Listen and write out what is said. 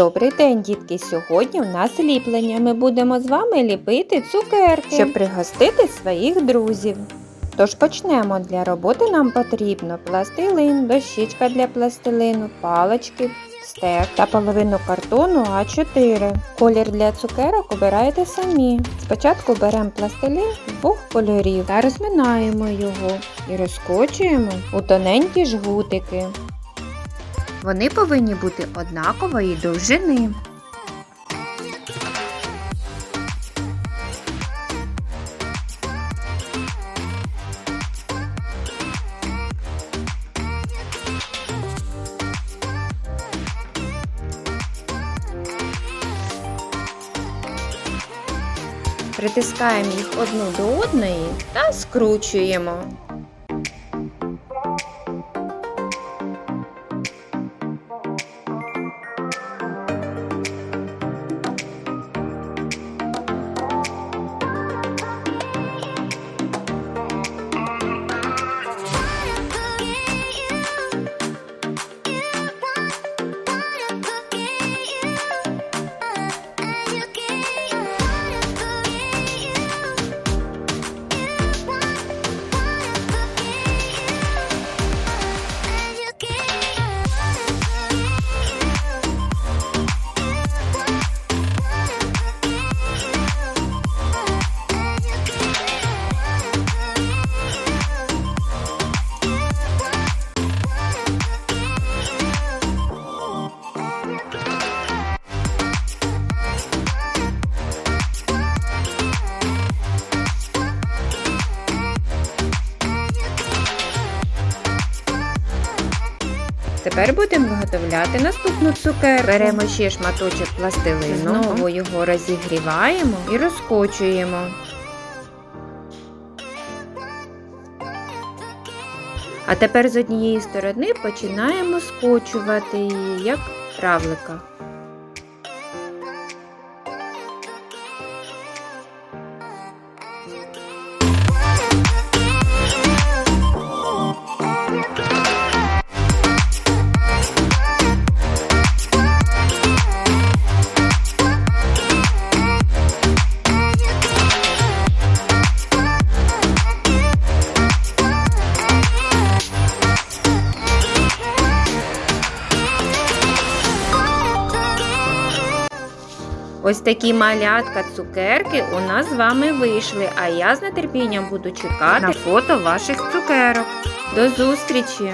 Добрий день, дітки! Сьогодні у нас ліплення. Ми будемо з вами ліпити цукерки, щоб пригостити своїх друзів. Тож почнемо. Для роботи нам потрібно пластилин, дощечка для пластилину, палички, стек та половину картону А4. Колір для цукерок обираєте самі. Спочатку беремо пластилин двох кольорів та розминаємо його і розкочуємо у тоненькі жгутики. Вони повинні бути однакової довжини. Притискаємо їх одну до одної та скручуємо. Тепер будемо виготовляти наступну цукер. Беремо ще шматочок пластилину, знову його розігріваємо і розкочуємо. А тепер з однієї сторони починаємо скочувати її, як равлика. Ось такі малятка цукерки у нас з вами вийшли, а я з нетерпінням буду чекати на фото ваших цукерок. До зустрічі!